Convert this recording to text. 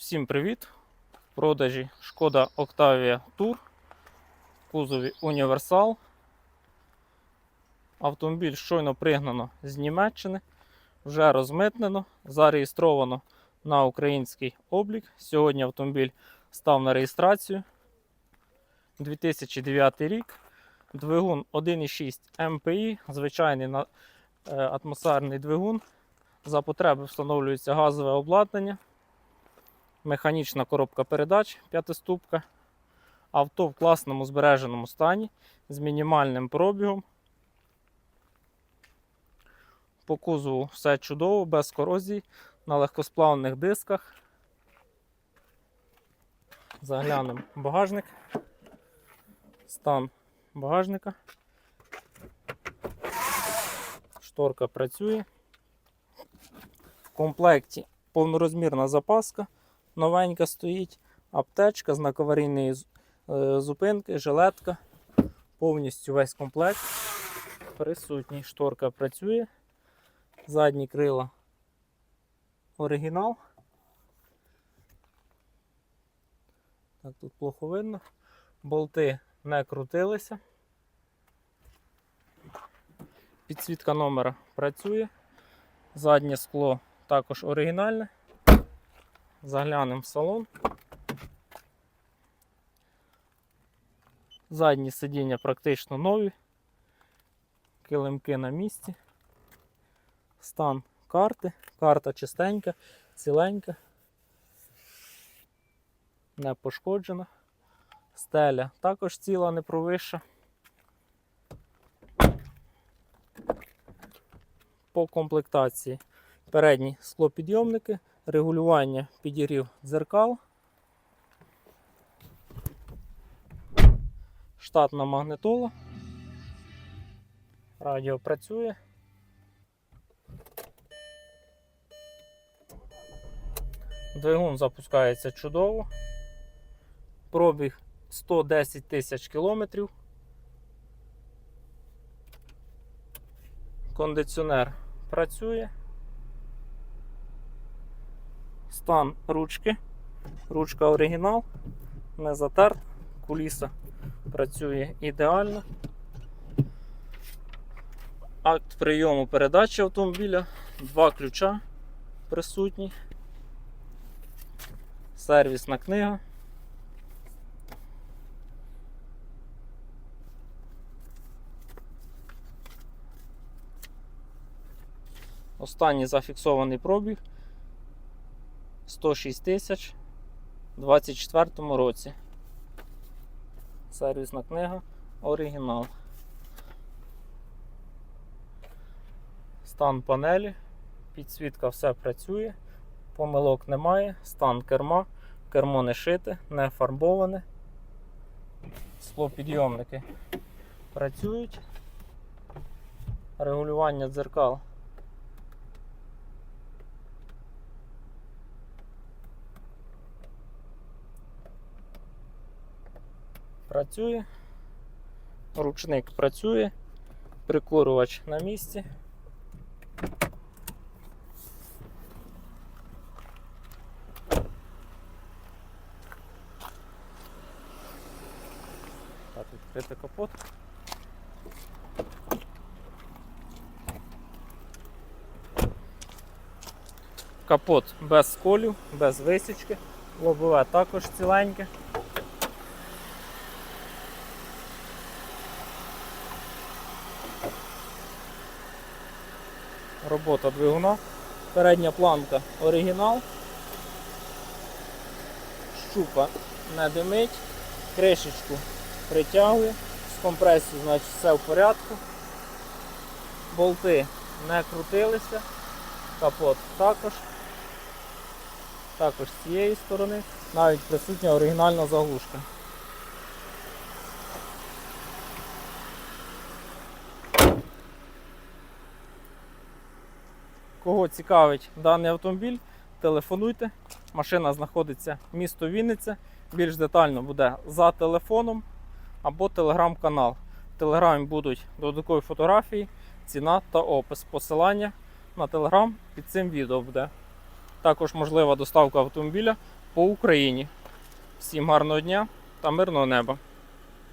Всім привіт! В продажі Шкода Octavia Tour в кузові Універсал. Автомобіль щойно пригнано з Німеччини, вже розмитнено, зареєстровано на український облік. Сьогодні автомобіль став на реєстрацію. 2009 рік. Двигун 1,6 МПІ, звичайний е, атмосферний двигун. За потреби встановлюється газове обладнання механічна коробка передач п'ятиступка. Авто в класному збереженому стані з мінімальним пробігом. По кузову все чудово, без корозії, на легкосплавних дисках. Заглянемо багажник. Стан багажника. Шторка працює. В комплекті повнорозмірна запаска новенька стоїть, аптечка, знак аварійної е, зупинки, жилетка. Повністю весь комплект. Присутній шторка працює. Задні крила оригінал. Так, тут плохо видно. Болти не крутилися. Підсвітка номера працює. Заднє скло також оригінальне. Заглянемо в салон. Задні сидіння практично нові. Килимки на місці. Стан карти. Карта чистенька, ціленька. Не пошкоджена. Стеля також ціла, не провища. По комплектації передні склопідйомники, регулювання підігрів дзеркал, штатна магнитола, радіо працює. Двигун запускається чудово. Пробіг 110 тисяч кілометрів. Кондиціонер працює. Стан ручки. Ручка оригінал, не затерт, куліса працює ідеально. Акт прийому передачі автомобіля, два ключа присутні. Сервісна книга. Останній зафіксований пробіг 106 тисяч у 24 році. Сервісна книга, оригінал. Стан панелі, підсвітка все працює, помилок немає, стан керма, кермо не шите, не фарбоване. Склопідйомники працюють. Регулювання дзеркал працює, ручник працює, прикурювач на місці. Так, відкрити капот. Капот без сколів, без висічки, лобове також ціленьке. Робота двигуна. Передня планка оригінал. Щупа не димить, кришечку притягує, з компресією значить все в порядку. Болти не крутилися, капот також. Також з цієї сторони, навіть присутня оригінальна заглушка. Кого цікавить даний автомобіль, телефонуйте. Машина знаходиться місто Вінниця. Більш детально буде за телефоном або телеграм-канал. В телеграмі будуть додаткові фотографії, ціна та опис. Посилання на телеграм під цим відео буде. Також можлива доставка автомобіля по Україні. Всім гарного дня та мирного неба!